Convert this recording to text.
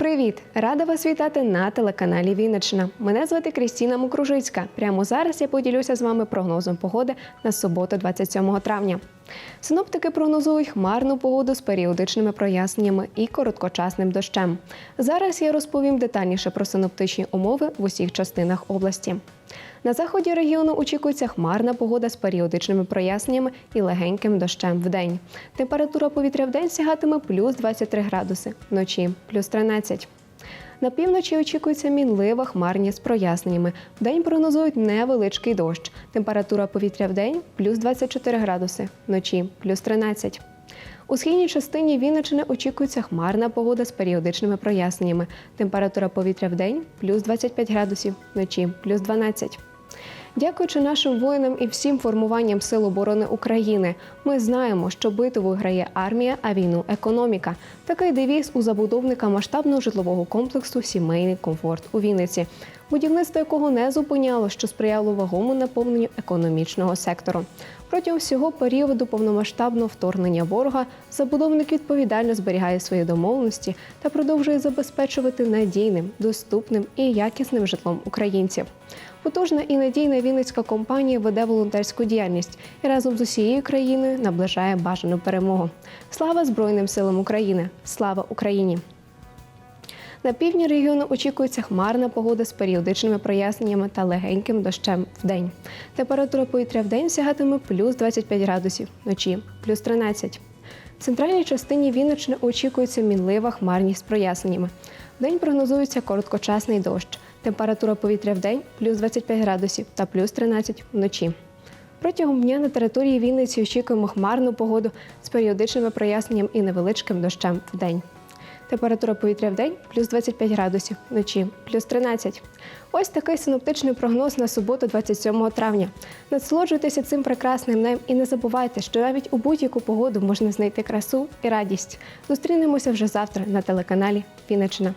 Привіт! Рада вас вітати на телеканалі Вінниччина. Мене звати Крістіна Мукружицька. Прямо зараз я поділюся з вами прогнозом погоди на суботу, 27 травня. Синоптики прогнозують хмарну погоду з періодичними проясненнями і короткочасним дощем. Зараз я розповім детальніше про синоптичні умови в усіх частинах області. На заході регіону очікується хмарна погода з періодичними проясненнями і легеньким дощем в день. Температура повітря в день сягатиме плюс 23 градуси, вночі плюс 13. На півночі очікується мінлива хмарність з проясненнями. Вдень прогнозують невеличкий дощ. Температура повітря в день плюс 24 градуси, вночі плюс 13. У східній частині Вінниччини очікується хмарна погода з періодичними проясненнями. Температура повітря в день плюс 25 градусів, вночі плюс 12. Дякуючи нашим воїнам і всім формуванням Сил оборони України, ми знаємо, що битву виграє армія, а війну економіка. Такий девіз у забудовника масштабного житлового комплексу Сімейний комфорт у Вінниці, будівництво якого не зупиняло, що сприяло вагому наповненню економічного сектору. Протягом всього періоду повномасштабного вторгнення ворога забудовник відповідально зберігає свої домовленості та продовжує забезпечувати надійним, доступним і якісним житлом українців. Потужна і надійна вінницька компанія веде волонтерську діяльність і разом з усією країною наближає бажану перемогу. Слава Збройним силам України! Слава Україні! На півдні регіону очікується хмарна погода з періодичними проясненнями та легеньким дощем в день. Температура повітря в день сягатиме плюс 25 градусів, вночі плюс 13. В центральній частині Вінниччини очікується мінлива хмарність з проясненнями. Вдень прогнозується короткочасний дощ. Температура повітря в день плюс 25 градусів та плюс 13 вночі. Протягом дня на території Вінниці очікуємо хмарну погоду з періодичними проясненням і невеличким дощем в день. Температура повітря в день плюс 25 градусів, вночі плюс 13. Ось такий синоптичний прогноз на суботу, 27 травня. Насолоджуйтеся цим прекрасним днем і не забувайте, що навіть у будь-яку погоду можна знайти красу і радість. Зустрінемося вже завтра на телеканалі Вінниччина.